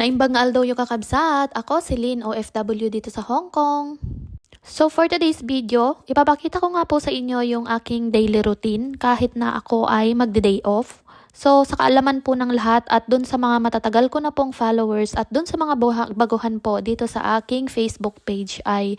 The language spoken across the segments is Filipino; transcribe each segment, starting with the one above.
Naimbang aldaw yung kakabsat. Ako si Lynn, OFW dito sa Hong Kong. So for today's video, ipapakita ko nga po sa inyo yung aking daily routine kahit na ako ay magde-day off. So sa kaalaman po ng lahat at dun sa mga matatagal ko na pong followers at dun sa mga baguhan po dito sa aking Facebook page ay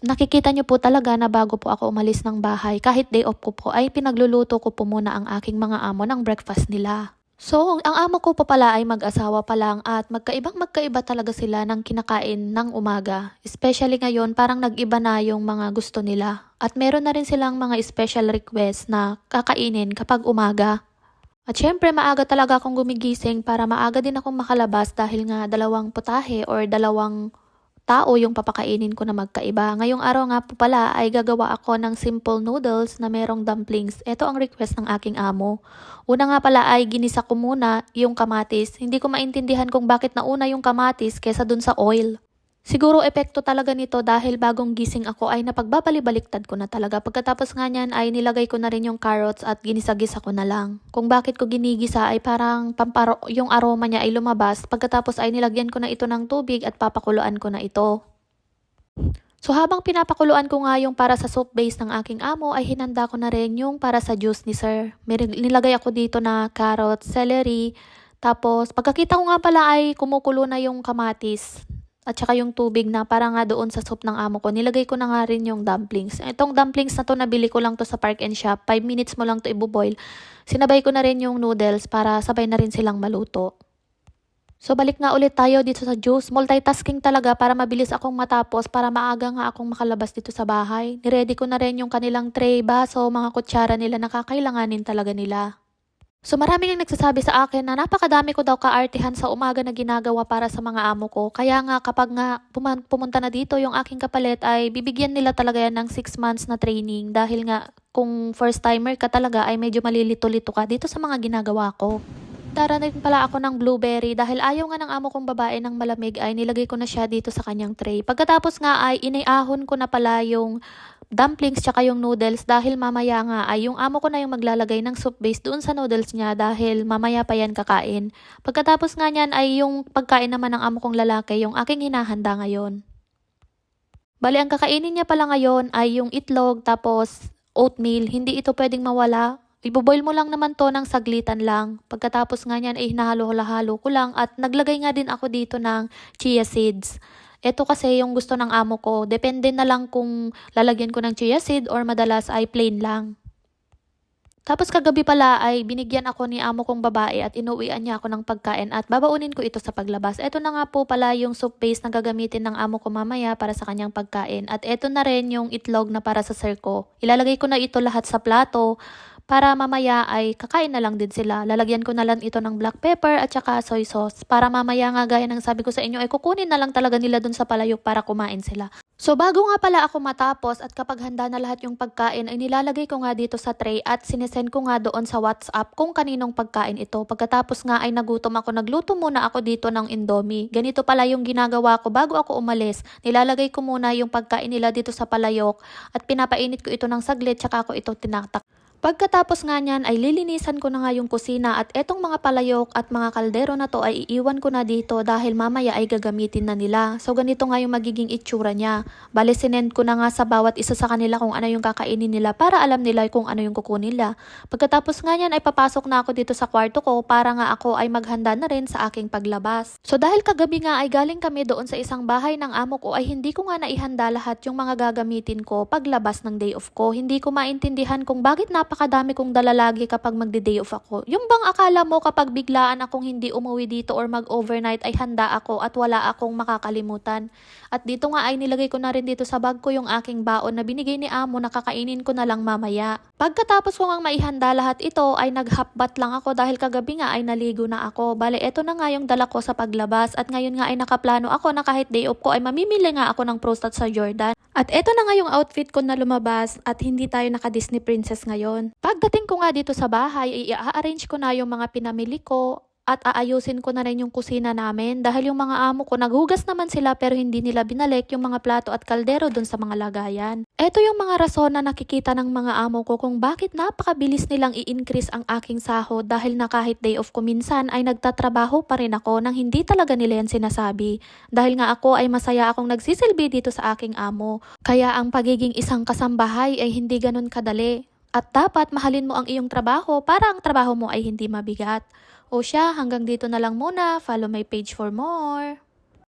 nakikita nyo po talaga na bago po ako umalis ng bahay kahit day off ko po ay pinagluluto ko po muna ang aking mga amo ng breakfast nila. So, ang amo ko pa pala ay mag-asawa pa lang at magkaibang magkaiba talaga sila ng kinakain ng umaga. Especially ngayon, parang nag-iba na yung mga gusto nila. At meron na rin silang mga special request na kakainin kapag umaga. At syempre, maaga talaga akong gumigising para maaga din akong makalabas dahil nga dalawang putahe or dalawang tao yung papakainin ko na magkaiba. Ngayong araw nga po pala ay gagawa ako ng simple noodles na merong dumplings. Ito ang request ng aking amo. Una nga pala ay ginisa ko muna yung kamatis. Hindi ko maintindihan kung bakit nauna yung kamatis kesa dun sa oil. Siguro epekto talaga nito dahil bagong gising ako ay napagbabali-baliktad ko na talaga. Pagkatapos nga niyan ay nilagay ko na rin yung carrots at ginisa-gisa ko na lang. Kung bakit ko ginigisa ay parang pamparo yung aroma niya ay lumabas. Pagkatapos ay nilagyan ko na ito ng tubig at papakuluan ko na ito. So habang pinapakuluan ko nga yung para sa soup base ng aking amo ay hinanda ko na rin yung para sa juice ni sir. May nilagay ako dito na carrots, celery, tapos pagkakita ko nga pala ay kumukulo na yung kamatis at saka yung tubig na para nga doon sa soup ng amo ko. Nilagay ko na nga rin yung dumplings. Itong dumplings na to nabili ko lang to sa Park and Shop. 5 minutes mo lang to iboboil. Sinabay ko na rin yung noodles para sabay na rin silang maluto. So balik nga ulit tayo dito sa juice. Multitasking talaga para mabilis akong matapos para maaga nga akong makalabas dito sa bahay. Niready ko na rin yung kanilang tray, baso, mga kutsara nila na kakailanganin talaga nila. So maraming ang nagsasabi sa akin na napakadami ko daw kaartihan sa umaga na ginagawa para sa mga amo ko. Kaya nga kapag nga pumunta na dito yung aking kapalit ay bibigyan nila talaga yan ng 6 months na training dahil nga kung first timer ka talaga ay medyo malilito-lito ka dito sa mga ginagawa ko. Tara na pala ako ng blueberry dahil ayaw nga ng amo kong babae ng malamig ay nilagay ko na siya dito sa kanyang tray. Pagkatapos nga ay inaiahon ko na pala yung dumplings tsaka yung noodles dahil mamaya nga ay yung amo ko na yung maglalagay ng soup base doon sa noodles niya dahil mamaya pa yan kakain. Pagkatapos nga niyan ay yung pagkain naman ng amo kong lalaki yung aking hinahanda ngayon. Bali, ang kakainin niya pala ngayon ay yung itlog tapos oatmeal. Hindi ito pwedeng mawala. Iboboil mo lang naman to ng saglitan lang. Pagkatapos nga niyan ay hinahalo-halo ko lang at naglagay nga din ako dito ng chia seeds. Ito kasi yung gusto ng amo ko. Depende na lang kung lalagyan ko ng chia seed or madalas ay plain lang. Tapos kagabi pala ay binigyan ako ni amo kong babae at inuwian niya ako ng pagkain at babaunin ko ito sa paglabas. Ito na nga po pala yung soup base na gagamitin ng amo ko mamaya para sa kanyang pagkain. At ito na rin yung itlog na para sa sir ko. Ilalagay ko na ito lahat sa plato para mamaya ay kakain na lang din sila. Lalagyan ko na lang ito ng black pepper at saka soy sauce para mamaya nga gaya ng sabi ko sa inyo ay kukunin na lang talaga nila dun sa palayok para kumain sila. So bago nga pala ako matapos at kapag handa na lahat yung pagkain ay nilalagay ko nga dito sa tray at sinesend ko nga doon sa WhatsApp kung kaninong pagkain ito. Pagkatapos nga ay nagutom ako, nagluto muna ako dito ng Indomie. Ganito pala yung ginagawa ko bago ako umalis. Nilalagay ko muna yung pagkain nila dito sa palayok at pinapainit ko ito ng saglit tsaka ako ito tinatak. Pagkatapos nga niyan ay lilinisan ko na nga yung kusina at etong mga palayok at mga kaldero na to ay iiwan ko na dito dahil mamaya ay gagamitin na nila. So ganito nga yung magiging itsura niya. Bale sinend ko na nga sa bawat isa sa kanila kung ano yung kakainin nila para alam nila kung ano yung kukunin nila. Pagkatapos nga niyan ay papasok na ako dito sa kwarto ko para nga ako ay maghanda na rin sa aking paglabas. So dahil kagabi nga ay galing kami doon sa isang bahay ng amo ko ay hindi ko nga naihanda lahat yung mga gagamitin ko paglabas ng day off ko. Hindi ko maintindihan kung bakit napakadami kong dala lagi kapag magde-day off ako. Yung bang akala mo kapag biglaan akong hindi umuwi dito or mag-overnight ay handa ako at wala akong makakalimutan. At dito nga ay nilagay ko na rin dito sa bag ko yung aking baon na binigay ni amo na kakainin ko na lang mamaya. Pagkatapos ko nga maihanda lahat ito ay naghapbat lang ako dahil kagabi nga ay naligo na ako. Bale, eto na nga yung dala ko sa paglabas at ngayon nga ay nakaplano ako na kahit day off ko ay mamimili nga ako ng prostat sa Jordan. At eto na nga yung outfit ko na lumabas at hindi tayo naka Disney Princess ngayon. Pagdating ko nga dito sa bahay, i-arrange ko na yung mga pinamili ko at aayusin ko na rin yung kusina namin dahil yung mga amo ko naghugas naman sila pero hindi nila binalik yung mga plato at kaldero dun sa mga lagayan. Ito yung mga rason na nakikita ng mga amo ko kung bakit napakabilis nilang i-increase ang aking sahod dahil na kahit day off ko minsan ay nagtatrabaho pa rin ako nang hindi talaga nila yan sinasabi. Dahil nga ako ay masaya akong nagsisilbi dito sa aking amo. Kaya ang pagiging isang kasambahay ay hindi ganun kadali. At dapat mahalin mo ang iyong trabaho para ang trabaho mo ay hindi mabigat. O siya, hanggang dito na lang muna. Follow my page for more.